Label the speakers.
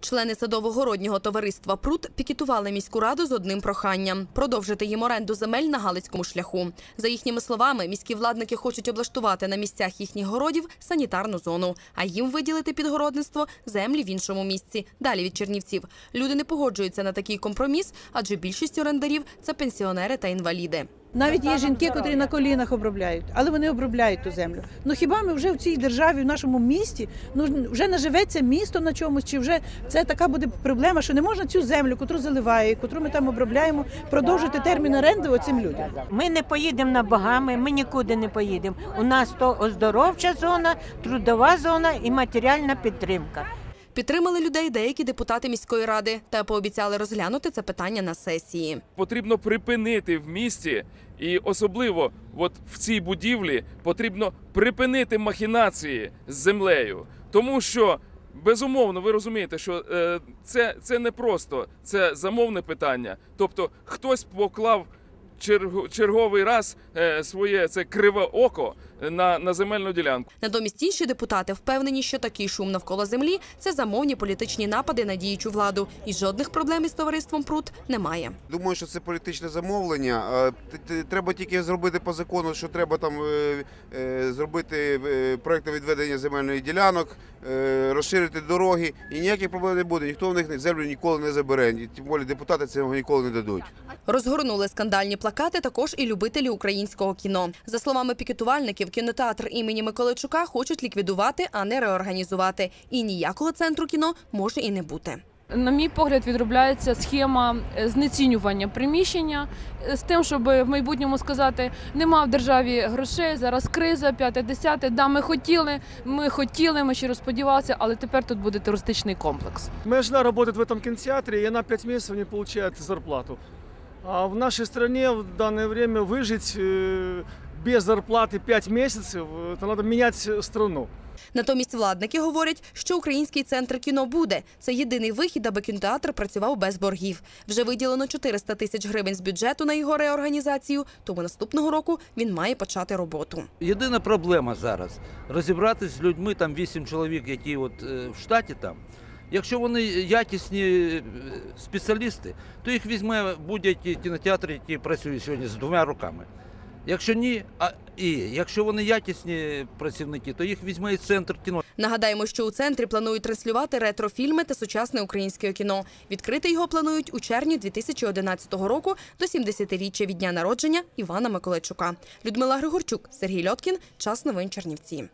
Speaker 1: Члени садово-городнього товариства Прут пікетували міську раду з одним проханням продовжити їм оренду земель на Галицькому шляху. За їхніми словами, міські владники хочуть облаштувати на місцях їхніх городів санітарну зону, а їм виділити під городництво землі в іншому місці, далі від Чернівців. Люди не погоджуються на такий компроміс, адже більшість орендарів це пенсіонери та інваліди.
Speaker 2: Навіть є жінки, котрі на колінах обробляють, але вони обробляють ту землю. Ну хіба ми вже в цій державі, в нашому місті, ну вже наживеться місто на чомусь, чи вже це така буде проблема, що не можна цю землю, котру заливає, котру ми там обробляємо, продовжити термін оренди оцим людям.
Speaker 3: Ми не поїдемо на Багами, ми нікуди не поїдемо. У нас то оздоровча зона, трудова зона і матеріальна підтримка.
Speaker 1: Підтримали людей деякі депутати міської ради та пообіцяли розглянути це питання на сесії.
Speaker 4: потрібно припинити в місті, і особливо от в цій будівлі потрібно припинити махінації з землею, тому що. Безумовно, ви розумієте, що е, це, це не просто це замовне питання. Тобто, хтось поклав черговий раз е, своє це криве око на, на земельну ділянку.
Speaker 1: Натомість інші депутати впевнені, що такий шум навколо землі це замовні політичні напади на діючу владу, і жодних проблем із товариством Прут немає.
Speaker 5: Думаю, що це політичне замовлення. Треба тільки зробити по закону, що треба там е, е, зробити е, проекти відведення земельних ділянок, розширити дороги, і ніяких проблем не буде. Ніхто в них землю ніколи не забере. Тим більше депутати цього ніколи не дадуть.
Speaker 1: Розгорнули скандальні плакати також і любителі українського кіно. За словами пікетувальників, кінотеатр імені Миколайчука хочуть ліквідувати, а не реорганізувати. І ніякого центру кіно може і не бути.
Speaker 6: На мій погляд, відробляється схема е, знецінювання приміщення е, з тим, щоб в майбутньому сказати, нема в державі грошей, зараз криза, п'яте, десяте. Да, ми хотіли, ми хотіли, ми щиро сподівалися, але тепер тут буде туристичний комплекс.
Speaker 7: Моя жена работает в этом кинотеатре, и она 5 месяцев не получает зарплату. А в нашей стране в данное время выжить э, без зарплаты 5 месяцев, это надо менять страну.
Speaker 1: Натомість владники говорять, що український центр кіно буде. Це єдиний вихід, аби кінотеатр працював без боргів. Вже виділено 400 тисяч гривень з бюджету на його реорганізацію, тому наступного року він має почати роботу.
Speaker 8: Єдина проблема зараз розібратись з людьми, там вісім чоловік, які от е, в штаті там. Якщо вони якісні е, спеціалісти, то їх візьме будь-який кінотеатр, який працює сьогодні з двома руками. Якщо ні, а і якщо вони якісні працівники, то їх візьме і центр кіно.
Speaker 1: Нагадаємо, що у центрі планують транслювати ретрофільми та сучасне українське кіно. Відкрити його планують у червні 2011 року до 70-річчя від дня народження Івана Миколайчука. Людмила Григорчук, Сергій Льоткін. Час новин Чернівці.